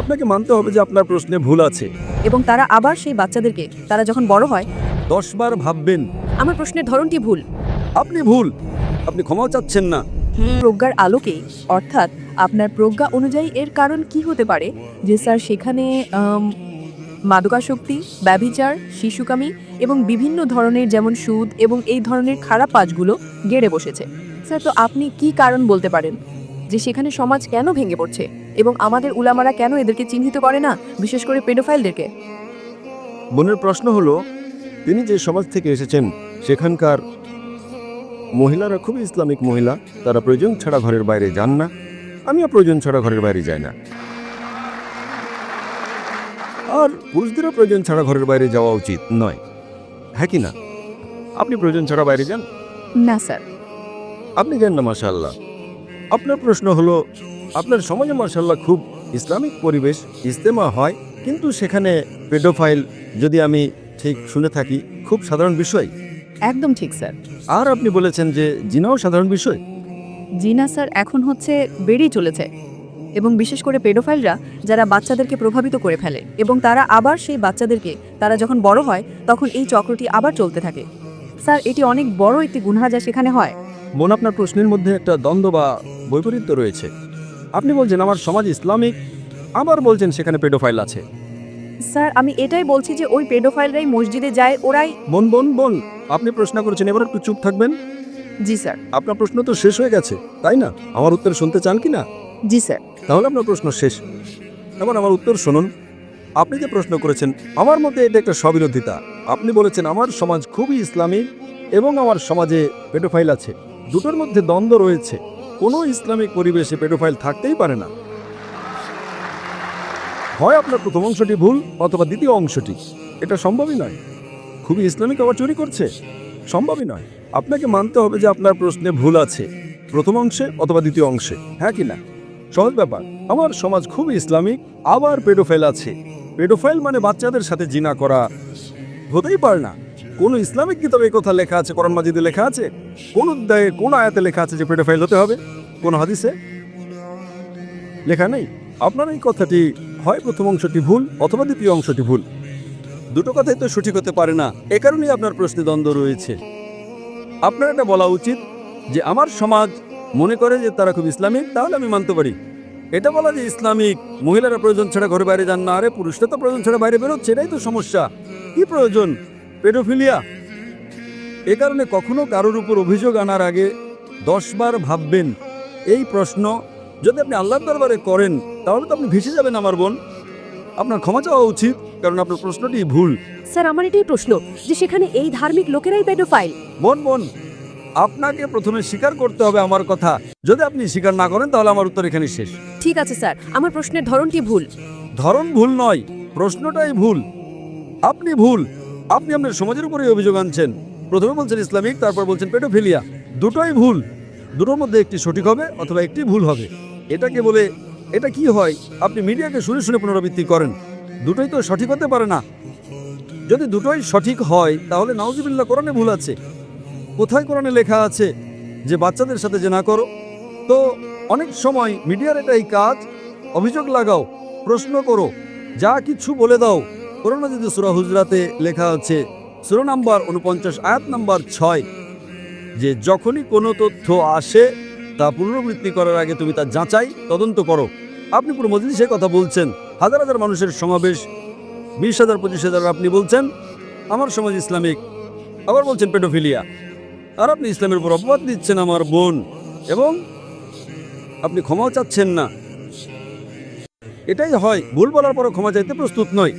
আপনাকে মানতে হবে যে আপনার প্রশ্নে ভুল আছে। এবং তারা আবার সেই বাচ্চাদেরকে তারা যখন বড় হয় দশবার ভাববেন। আমার প্রশ্নের ধরনটি ভুল। আপনি ভুল। আপনি ক্ষমাও চাচ্ছেন না। প্রজ্ঞার আলোকেই অর্থাৎ আপনার প্রজ্ঞা অনুযায়ী এর কারণ কি হতে পারে? যে স্যার সেখানে মাদকাসক্তি ব্যভিচার শিশুকামী এবং বিভিন্ন ধরনের যেমন সুদ এবং এই ধরনের খারাপ কাজগুলো গেড়ে বসেছে। স্যার তো আপনি কি কারণ বলতে পারেন? যে সেখানে সমাজ কেন ভেঙে পড়ছে? এবং আমাদের উলামারা কেন এদেরকে চিহ্নিত করে না বিশেষ করে পেডোফাইলদেরকে? মনের প্রশ্ন হলো তিনি যে সমাজ থেকে এসেছেন সেখানকার মহিলারা খুবই ইসলামিক মহিলা তারা প্রয়োজন ছাড়া ঘরের বাইরে যান না। আমিও প্রয়োজন ছাড়া ঘরের বাইরে যাই না। আর পুরুষদেরও প্রয়োজন ছাড়া ঘরের বাইরে যাওয়া উচিত নয়। হ্যাঁ কি না? আপনি প্রয়োজন ছাড়া বাইরে যান? না স্যার। আপনি যান না মাশাল্লাহ আপনার প্রশ্ন হলো আপনার সমাজে মাশাল্লাহ খুব ইসলামিক পরিবেশ ইজতেমা হয় কিন্তু সেখানে পেডোফাইল যদি আমি ঠিক শুনে থাকি খুব সাধারণ বিষয়। একদম ঠিক স্যার। আর আপনি বলেছেন যে জিনাও সাধারণ বিষয়। জিনা স্যার এখন হচ্ছে বেড়েই চলেছে। এবং বিশেষ করে পেডোফাইলরা যারা বাচ্চাদেরকে প্রভাবিত করে ফেলে এবং তারা আবার সেই বাচ্চাদেরকে তারা যখন বড় হয় তখন এই চক্রটি আবার চলতে থাকে। স্যার এটি অনেক বড় একটি গুনহা যা সেখানে হয়। মন আপনার প্রশ্নের মধ্যে একটা দ্বন্দ্ব বা বৈপরীত্য রয়েছে। আপনি বলছেন আমার সমাজ ইসলামিক আবার বলছেন সেখানে পেডোফাইল আছে। স্যার আমি এটাই বলছি যে ওই পেডোফাইলরাই মসজিদে যায় ওরাই বোন বোন বোন আপনি প্রশ্ন করেছেন এবার একটু চুপ থাকবেন। জি স্যার। আপনার প্রশ্ন তো শেষ হয়ে গেছে তাই না? আমার উত্তর শুনতে চান কি না? জি স্যার। তাহলে আপনার প্রশ্ন শেষ। এবার আমার উত্তর শুনুন। আপনি যে প্রশ্ন করেছেন আমার মতে এটা একটা স্ববিরোধিতা। আপনি বলেছেন আমার সমাজ খুবই ইসলামিক এবং আমার সমাজে পেডোফাইল আছে। দুটোর মধ্যে দ্বন্দ্ব রয়েছে। কোনো ইসলামিক পরিবেশে পেডোফাইল থাকতেই পারে না। হয় আপনার প্রথম অংশটি ভুল অথবা দ্বিতীয় অংশটি। এটা সম্ভবই নয়। খুবই ইসলামিক আবার চুরি করছে। সম্ভবই নয়। আপনাকে মানতে হবে যে আপনার প্রশ্নে ভুল আছে। প্রথম অংশে অথবা দ্বিতীয় অংশে। হ্যাঁ কি না? সহজ ব্যাপার। আমার সমাজ খুব ইসলামিক, আবার পেডোফাইল আছে। পেডোফাইল মানে বাচ্চাদের সাথে জিনা করা। হতেই পারে না। কোন ইসলামিক কিতাবে কথা লেখা আছে, কোরআন মাজিদে লেখা আছে? কোন অধ্যায়ে, কোন আয়াতে লেখা আছে যে পেডোফাইল হতে হবে? কোন হাদিসে? লেখা নেই? আপনার এই কথাটি হয় প্রথম অংশটি ভুল অথবা দ্বিতীয় অংশটি ভুল? দুটো কথাই তো সঠিক হতে পারে না। এ কারণেই আপনার প্রশ্নে দ্বন্দ্ব রয়েছে। আপনার এটা বলা উচিত যে, আমার সমাজ মনে করে যে তারা খুব ইসলামিক, তাহলে আমি মানতে পারি। এটা বলা যে, ইসলামিক মহিলারা প্রয়োজন ছাড়া ঘরে বাইরে যান না। আরে, পুরুষরা তো প্রয়োজন ছাড়া বাইরে বেরোচ্ছে, এটাই তো সমস্যা। কি প্রয়োজন? পেডোফিলিয়া? এ কারণে কখনো কারোর উপর অভিযোগ আনার আগে দশবার ভাববেন এই প্রশ্ন। যদি আপনি আল্লাহর দরবারে করেন তাহলে তো আপনি ভেসে যাবেন আমার বোন। আপনার ক্ষমা চাওয়া উচিত কারণ আপনার প্রশ্নটি ভুল। স্যার আমার এটাই প্রশ্ন যে সেখানে এই ধার্মিক লোকেরাই পেডোফাইল। বোন বোন আপনাকে প্রথমে স্বীকার করতে হবে আমার কথা। যদি আপনি স্বীকার না করেন তাহলে আমার উত্তর এখানে শেষ। ঠিক আছে স্যার আমার প্রশ্নের ধরনটি ভুল। ধরন ভুল নয় প্রশ্নটাই ভুল। আপনি ভুল আপনি আপনার সমাজের উপরে অভিযোগ আনছেন। প্রথমে বলছেন ইসলামিক, তারপর বলছেন পেডোফিলিয়া। দুটোই ভুল। দুটোর মধ্যে একটি সঠিক হবে অথবা একটি ভুল হবে। এটাকে বলে, এটা কি হয়? আপনি মিডিয়াকে শুনে শুনে পুনরাবৃত্তি করেন। দুটোই তো সঠিক হতে পারে না। যদি দুটোই সঠিক হয়, তাহলে নাউজিবিল্লা কোরআনে ভুল আছে। কোথায় কোরআনে লেখা আছে যে বাচ্চাদের সাথে যে না করো? তো অনেক সময় মিডিয়ার এটাই কাজ, অভিযোগ লাগাও, প্রশ্ন করো, যা কিছু বলে দাও হুজরাতে লেখা নাম্বার উনপঞ্চাশ, আয়াত নাম্বার ছয়, যে যখনই কোনো তথ্য আসে তা পুনরাবৃত্তি করার আগে তুমি তা যাচাই, তদন্ত করো। আপনি পুরো মজলিসে কথা বলছেন, হাজার হাজার মানুষের সমাবেশ, বিশ হাজার, পঁচিশ হাজার আপনি বলছেন, আমার সমাজ ইসলামিক, আবার বলছেন পেডোফিলিয়া। আর আপনি ইসলামের উপর অপবাদ দিচ্ছেন আমার বোন, এবং আপনি ক্ষমাও চাচ্ছেন না। এটাই হয়, ভুল বলার পরও ক্ষমা চাইতে প্রস্তুত নয়।